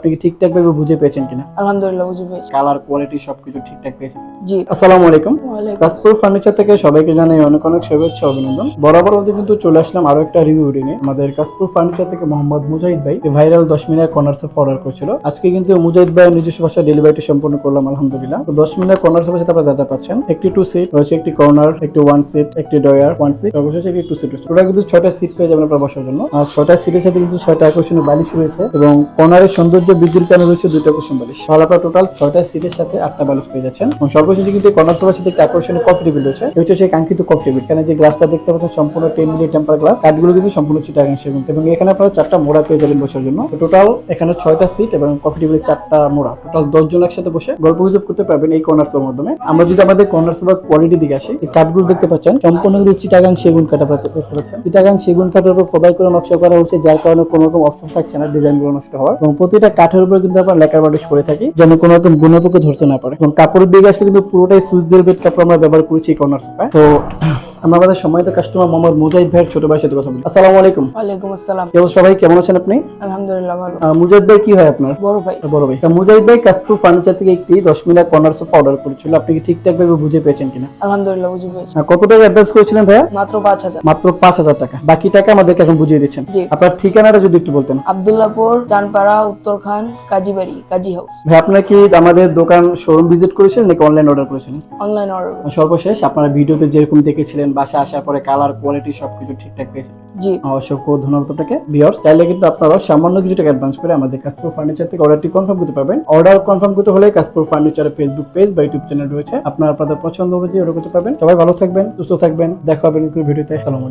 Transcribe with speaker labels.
Speaker 1: আপনি ঠিকঠাক ভাবে বুঝে পেয়েছেন কিনা?
Speaker 2: আলহামদুলিল্লাহ বুঝে পেয়েছি।
Speaker 1: কালার কোয়ালিটি সবকিছু ঠিকঠাক পেয়েছেন?
Speaker 2: জি।
Speaker 1: আসসালামু আলাইকুম।
Speaker 2: ওয়ালাইকুম
Speaker 1: ফার্নিচার থেকে সবাইকে জানাই অনেক অনেক শুভেচ্ছা অভিনন্দন। বরাবর মধ্যে কিন্তু চলে আসলাম আরও একটা রিভিউ নিয়ে আমাদের কাশপুর ফার্নিচার থেকে মোহাম্মদ মুজাহিদ ভাই ভাইরাল দশ মিনিট কর্নার অফ অর্ডার করেছিল। আজকে কিন্তু মুজাহিদ ভাই নিজস্ব ভাষায় ডেলিভারিটি সম্পূর্ণ করলাম আলহামদুলিল্লাহ। তো দশ মিনিট কর্নার অফ সাথে আপনারা যাতে পাচ্ছেন। একটি টু সিট রয়েছে একটি কর্নার একটি ওয়ান সিট একটি ডয়ার ওয়ান সিট অবশ্যই একটি টু সিট ওটা কিন্তু ছয়টা সিট পেয়ে যাবেন আপনার বসার জন্য। আর ছয়টা সিটের সাথে কিন্তু ছয়টা আকর্ষণীয় বালিশ রয়েছে এবং কর্নারের সৌন্দর্য বৃদ্ধির কারণে রয়েছে দুটো কুসুম বালিশ তাহলে টোটাল ছয়টা সিটের সাথে আটটা বালিশ পেয়ে যাচ্ছেন। এবং সর্বশেষে কিন্তু কর্নার সোফার সাথে একটা আকর্ষণীয় কফি টেবিল রয়েছে হচ্ছে সেই কাঙ্ক্ষিত কফি টেবিল এখানে যে গ্লাসটা দেখতে পাচ্ছেন, সম্পূর্ণ টেন মিলি টেম্পার গ্লাস কাঠগুলো কিন্তু সম্পূর্ণ চিটাগাং সেগুন এবং এখানে আপনারা চারটা মোড়া পেয়ে যাবেন বসার জন্য। টোটাল এখানে ছয়টা সিট এবং কফি টেবিলের চারটা মোড়া। টোটাল দশজন একসাথে বসে গল্প গুজব করতে পারবেন এই কর্নার সোফার মাধ্যমে। আমরা যদি আমাদের কর্নার সোফার কোয়ালিটি দিকে আসি, এই কাঠগুলো দেখতে পাচ্ছেন, সম্পূর্ণ কিন্তু চিটাগাং সেগুন আপনারা দেখতে পাচ্ছেন। চিটাগাং সেগুন কাঠের উপর খোদাই করে নকশা করা হচ্ছে যার কারণে কোনো রকম অপশন থাকছে না ডিজাইনগুলো নষ্ট হওয়ার। এবং প্রতিটা কাঠের উপর কিন্তু আমরা লেকার বালিশ করে থাকি, যেন কোনো রকম গুণপকে ধরতে না পারে। এবং কাপড়ের দিকে আসলে কিন্তু পুরোটাই সুইচ বেড কাপড় আমরা ব্যবহার করেছি কর্নার সোফায় তো আমরা আমাদের সম্মানিত কাস্টমার মোহাম্মদ মুজাহিদ ভাইয়ের ছোট ভাইয়ের সাথে কথা বলি। আসসালামু আলাইকুম।
Speaker 2: ওয়ালাইকুম আসসালাম।
Speaker 1: কি অবস্থা ভাই? কেমন আছেন আপনি?
Speaker 2: আলহামদুলিল্লাহ ভালো।
Speaker 1: মুজাহিদ ভাই কি হয় আপনার?
Speaker 2: বড় ভাই।
Speaker 1: বড় ভাই। মুজাহিদ ভাই কাস্টু ফার্নিচার থেকে একটি দশ মিনিট কর্নার সোফা অর্ডার করেছিল। আপনি কি ঠিকঠাক ভাবে বুঝে পেয়েছেন কিনা?
Speaker 2: আলহামদুলিল্লাহ বুঝে পেয়েছি।
Speaker 1: কত টাকা অ্যাডভান্স করেছিলেন ভাইয়া?
Speaker 2: মাত্র পাঁচ হাজার।
Speaker 1: মাত্র পাঁচ হাজার টাকা। বাকি টাকা আমাদেরকে এখন বুঝিয়ে দিচ্ছেন। আপনার ঠিকানাটা যদি একটু বলতেন।
Speaker 2: আবদুল্লাপুর চানপাড়া উত্তরখান কাজীবাড়ি কাজী হাউস।
Speaker 1: ভাই আপনারা কি আমাদের দোকান শোরুম ভিজিট করেছিলেন নাকি অনলাইন অর্ডার করেছিলেন?
Speaker 2: অনলাইন অর্ডার
Speaker 1: সর্বশেষ আপনারা ভিডিওতে যেরকম দেখেছিলেন বাসা আসার পরে কালার কোয়ালিটি সবকিছু ঠিকঠাক পেয়েছেন।
Speaker 2: জি।
Speaker 1: অসংখ্য ধন্যবাদ আপনাকে ভিউয়ার্স চাইলে কিন্তু আপনারা সামান্য কিছু টাকা অ্যাডভান্স করে আমাদের কাজপুর ফার্নিচার থেকে অর্ডারটি কনফার্ম করতে পারবেন। অর্ডার কনফার্ম করতে হলে কাজপুর ফার্নিচারের ফেসবুক পেজ বা ইউটিউব চ্যানেল রয়েছে। আপনারা আপনাদের পছন্দ অনুযায়ী অর্ডার করতে পারবেন। সবাই ভালো থাকবেন সুস্থ থাকবেন। দেখা হবে নতুন ভিডিওতে সালাম